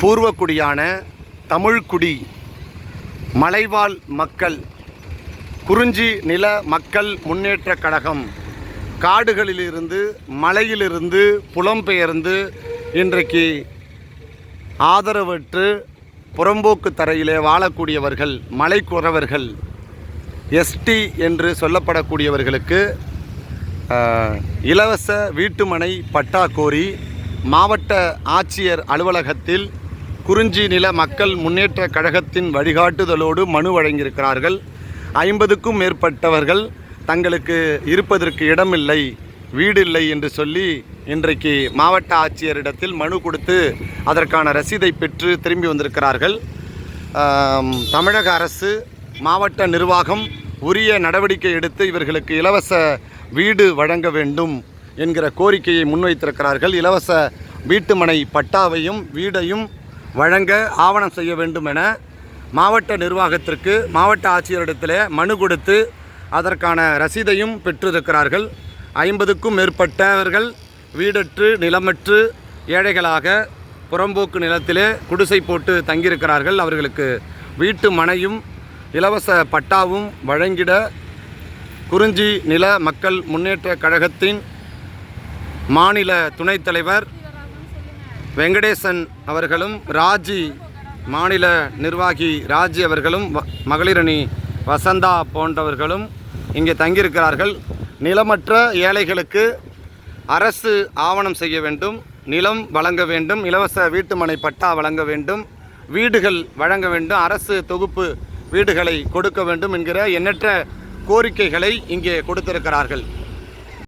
பூர்வக்குடியான தமிழ்குடி மலைவாழ் மக்கள் குறிஞ்சி நில மக்கள் முன்னேற்றக் கழகம் காடுகளிலிருந்து மலையிலிருந்து புலம்பெயர்ந்து இன்றைக்கு ஆதரவற்று புறம்போக்கு தரையிலே வாழக்கூடியவர்கள் மலைக்குறவர்கள் எஸ்டி என்று சொல்லப்படக்கூடியவர்களுக்கு இலவச வீட்டுமனை பட்டா கோரி மாவட்ட ஆட்சியர் அலுவலகத்தில் குறிஞ்சி நில மக்கள் முன்னேற்ற கழகத்தின் வழிகாட்டுதலோடு மனு வழங்கியிருக்கிறார்கள். ஐம்பதுக்கும் மேற்பட்டவர்கள் தங்களுக்கு இருப்பதற்கு இடமில்லை வீடு இல்லை என்று சொல்லி இன்றைக்கு மாவட்ட ஆட்சியரிடத்தில் மனு கொடுத்து அதற்கான ரசீதை பெற்று திரும்பி வந்திருக்கிறார்கள். தமிழக அரசு மாவட்ட நிர்வாகம் உரிய நடவடிக்கை எடுத்து இவர்களுக்கு இலவச வீடு வழங்க வேண்டும் என்கிற கோரிக்கையை முன்வைத்திருக்கிறார்கள். இலவச வீட்டுமனை பட்டாவையும் வீடையும் வழங்க ஆவணம் செய்ய வேண்டும் என மாவட்ட நிர்வாகத்திற்கு மாவட்ட ஆட்சியரிடத்தில் மனு கொடுத்து அதற்கான ரசீதையும் பெற்றிருக்கிறார்கள். ஐம்பதுக்கும் மேற்பட்டவர்கள் வீடற்று நிலமற்று ஏழைகளாக புறம்போக்கு நிலத்திலே குடிசை போட்டு தங்கியிருக்கிறார்கள். அவர்களுக்கு வீட்டு மனையும் இலவச பட்டாவும் வழங்கிட குறிஞ்சி நில மக்கள் முன்னேற்ற கழகத்தின் மாநில துணைத் தலைவர் வெங்கடேசன் அவர்களும் ராஜி மாநில நிர்வாகி ராஜி அவர்களும் வ- மகளிரணி வசந்தா போன்றவர்களும் இங்கே தங்கியிருக்கிறார்கள். நிலமற்ற ஏழைகளுக்கு அரசு ஆவணம் செய்ய வேண்டும் நிலம் வழங்க வேண்டும் இலவச வீட்டுமனை பட்டா வழங்க வேண்டும் வீடுகள் வழங்க வேண்டும் அரசு தொகுப்பு வீடுகளை கொடுக்க வேண்டும் என்கிற எண்ணற்ற கோரிக்கைகளை இங்கே கொடுத்திருக்கிறார்கள்.